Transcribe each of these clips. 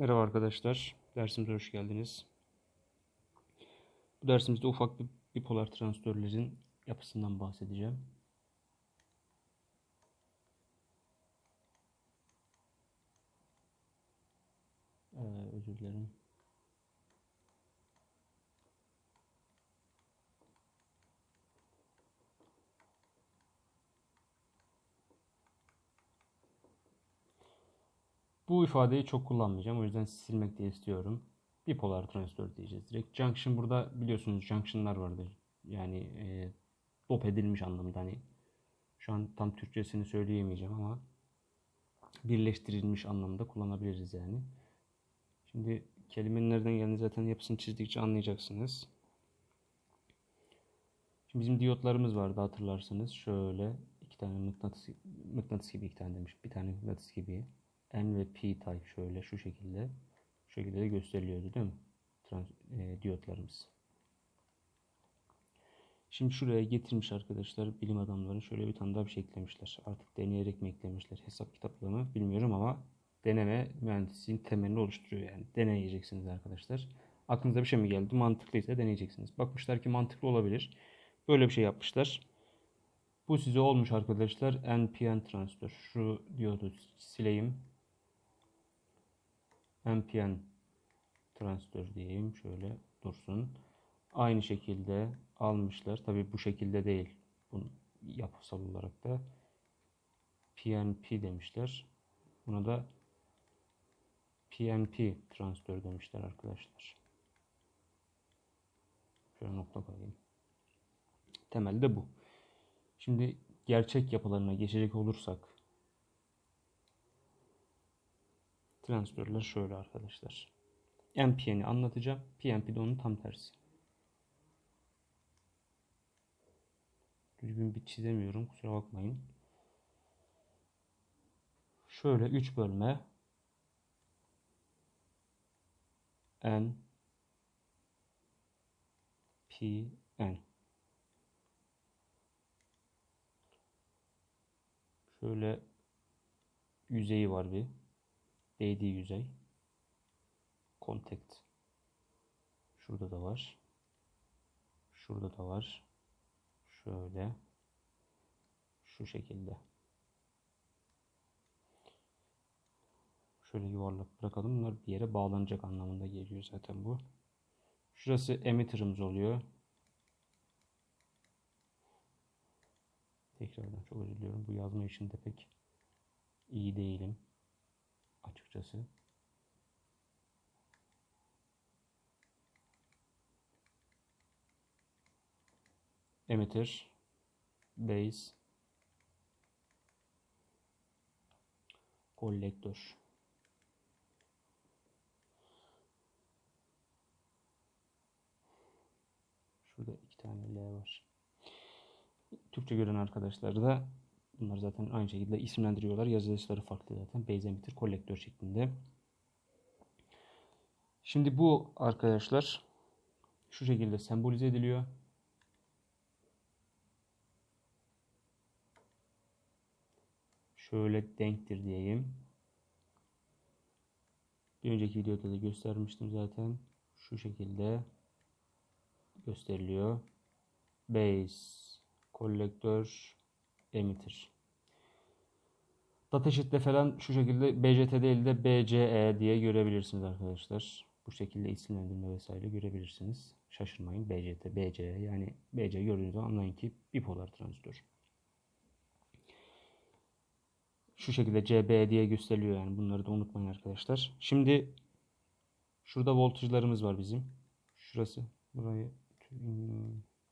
Merhaba arkadaşlar, dersimize hoş geldiniz. Bu dersimizde ufak bir bipolar transistörlerin yapısından bahsedeceğim. Ee, özür dilerim. Bu ifadeyi çok kullanmayacağım. O yüzden silmek de istiyorum. Bipolar transistör diyeceğiz direkt. Junction burada biliyorsunuz junction'lar vardı. Yani e, dop edilmiş anlamda hani şu an tam Türkçesini söyleyemeyeceğim ama birleştirilmiş anlamda kullanabiliriz yani. Şimdi kelimenin nereden geldiğini zaten yapısını çizdikçe anlayacaksınız. Şimdi bizim diyotlarımız vardı hatırlarsanız. Şöyle iki tane mıknatıs, mıknatıs gibi iki tane demiş. Bir tane mıknatıs gibi. N ve P type şöyle şu şekilde. Şu şekilde de gösteriliyordu değil mi? Trans, e, diyotlarımız. Şimdi şuraya getirmiş arkadaşlar bilim adamları şöyle bir tane daha bir şey eklemişler. Artık deneyerek mi eklemişler hesap kitaplığını bilmiyorum ama deneme mühendisliğin temelini oluşturuyor yani. Deneyeceksiniz arkadaşlar. Aklınıza bir şey mi geldi? Mantıklıysa deneyeceksiniz. Bakmışlar ki mantıklı olabilir. Böyle bir şey yapmışlar. Bu size olmuş arkadaşlar. NPN transistör. Şu diyodu sileyim. NPN transistör diyeyim. Şöyle dursun. Aynı şekilde almışlar. Tabi bu şekilde değil. Bunu yapısal olarak da PNP demişler. Buna da PNP transistör demişler arkadaşlar. Şöyle nokta koyayım. Temelde bu. Şimdi gerçek yapılarına geçecek olursak transistörler şöyle arkadaşlar. NPN'i anlatacağım. PNP de onun tam tersi. Düzgün bir çizemiyorum. Kusura bakmayın. Şöyle 3 bölme N P N Şöyle yüzeyi var bir. Değdiği yüzey. Contact. Şurada da var. Şurada da var. Şöyle. Şu şekilde. Şöyle yuvarlak bırakalım. Bunlar bir yere bağlanacak anlamında geliyor zaten bu. Şurası emitter'ımız oluyor. Tekrardan çok özür diliyorum. Bu yazma işinde pek iyi değilim. Açıkçası. Emitter, base, kolektör. Şurada iki tane L var. Türkçe gören arkadaşlar da bunlar zaten aynı şekilde isimlendiriyorlar. Yazılışları farklı zaten. Base emitter kolektör şeklinde. Şimdi bu arkadaşlar şu şekilde sembolize ediliyor. Şöyle denktir diyeyim. Bir önceki videoda da göstermiştim zaten. Şu şekilde gösteriliyor. Base kolektör, emitter. Datasheet'te falan şu şekilde BCT değil de BCE diye görebilirsiniz arkadaşlar. Bu şekilde isimlendirme vesaire görebilirsiniz. Şaşırmayın. BCT, BCE yani BC gördüğünüz zaman anlayın ki bipolar transistör. Şu şekilde CB diye gösteriliyor yani bunları da unutmayın arkadaşlar. Şimdi şurada voltajlarımız var bizim. Şurası. Burayı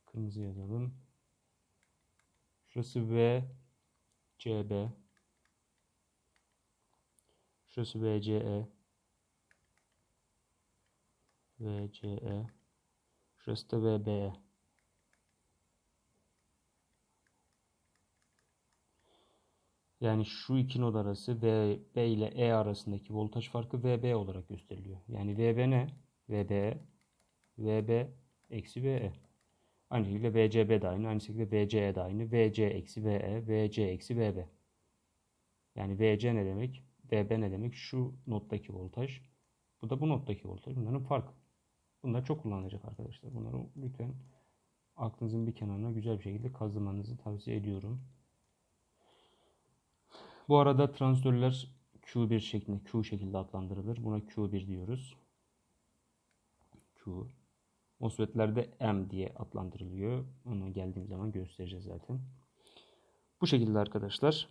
kırmızı yazalım. Şurası V CB. Şurası VCE. VCE. Şurası da VBE. Yani şu iki nod arası VB ile E arasındaki voltaj farkı VB olarak gösteriliyor. Yani VB ne? VBE. VB eksi VE. Aynı şekilde VCB de aynı. Aynı şekilde VCE de aynı. VC eksi VE, VC eksi VB. Yani VC ne demek? VB ne demek? Şu nottaki voltaj. Bu da bu nottaki voltaj. Bunların farkı. Bunlar çok kullanılacak arkadaşlar. Bunları lütfen aklınızın bir kenarına güzel bir şekilde kazımanızı tavsiye ediyorum. Bu arada transistörler Q1 şeklinde Q şekilde adlandırılır. Buna Q1 diyoruz. Q. MOSFET'ler de M diye adlandırılıyor. Ona geldiğim zaman göstereceğiz zaten. Bu şekilde arkadaşlar.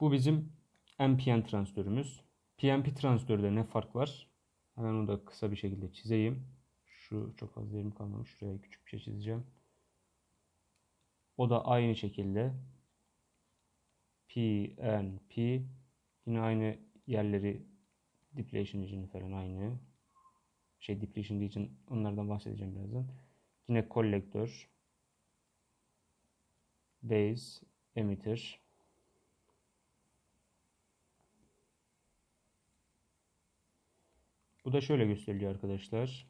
Bu bizim NPN transistörümüz. PNP transistörde ne fark var? Hemen onu da kısa bir şekilde çizeyim. Şu çok fazla yerim kalmamış. Şuraya küçük bir şey çizeceğim. O da aynı şekilde PNP yine aynı yerleri depletion region falan aynı. Şey depletion region onlardan bahsedeceğim birazdan. Yine kolektör base emitter Bu da şöyle gösteriliyor arkadaşlar.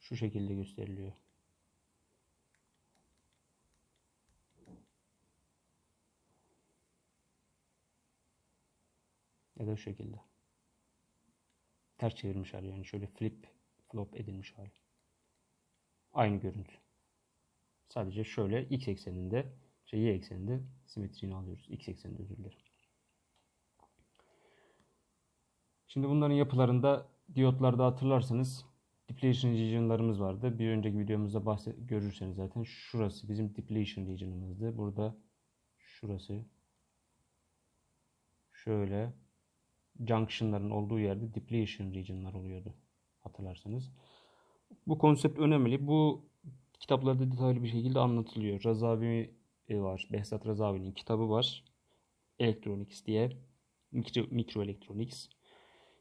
Şu şekilde gösteriliyor. Ya da şu şekilde. Ters çevirmiş hali yani şöyle flip flop edilmiş hali. Aynı görüntü. Sadece şöyle x ekseninde, şey y ekseninde simetriğini alıyoruz. X ekseninde özür dilerim. Şimdi bunların yapılarında diyotlarda hatırlarsanız depletion region'larımız vardı. Bir önceki videomuzda bahset görürseniz zaten şurası bizim depletion region'ımızdı. Burada şurası şöyle junction'ların olduğu yerde depletion region'lar oluyordu. Hatırlarsanız. Bu konsept önemli. Bu kitaplarda detaylı bir şekilde anlatılıyor. Razavi var. Behzat Razavi'nin kitabı var. Electronics diye. Mikro, Microelectronics.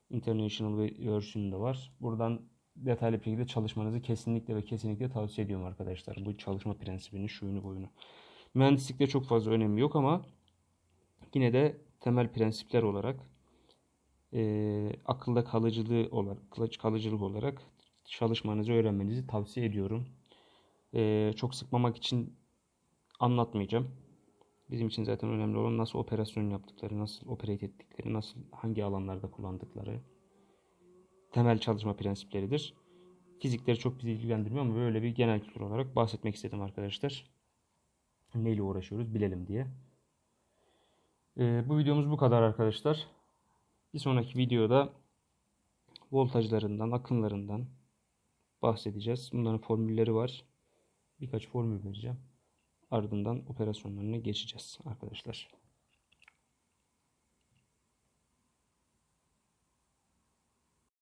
International versiyonu da var. Buradan detaylı bir şekilde çalışmanızı kesinlikle ve kesinlikle tavsiye ediyorum arkadaşlar. Bu çalışma prensibini, şuyunu boyunu. Mühendislikte çok fazla önemi yok ama yine de temel prensipler olarak e, akılda kalıcılığı olarak, kalıcılık olarak çalışmanızı öğrenmenizi tavsiye ediyorum. E, çok sıkmamak için anlatmayacağım. Bizim için zaten önemli olan nasıl operasyon yaptıkları, nasıl operate ettikleri, nasıl hangi alanlarda kullandıkları temel çalışma prensipleridir. Fizikleri çok bizi ilgilendirmiyor ama böyle bir genel kültür olarak bahsetmek istedim arkadaşlar. Neyle uğraşıyoruz bilelim diye. Ee, bu videomuz bu kadar arkadaşlar. Bir sonraki videoda voltajlarından, akımlarından bahsedeceğiz. Bunların formülleri var. Birkaç formül vereceğim. Ardından operasyonlarına geçeceğiz arkadaşlar.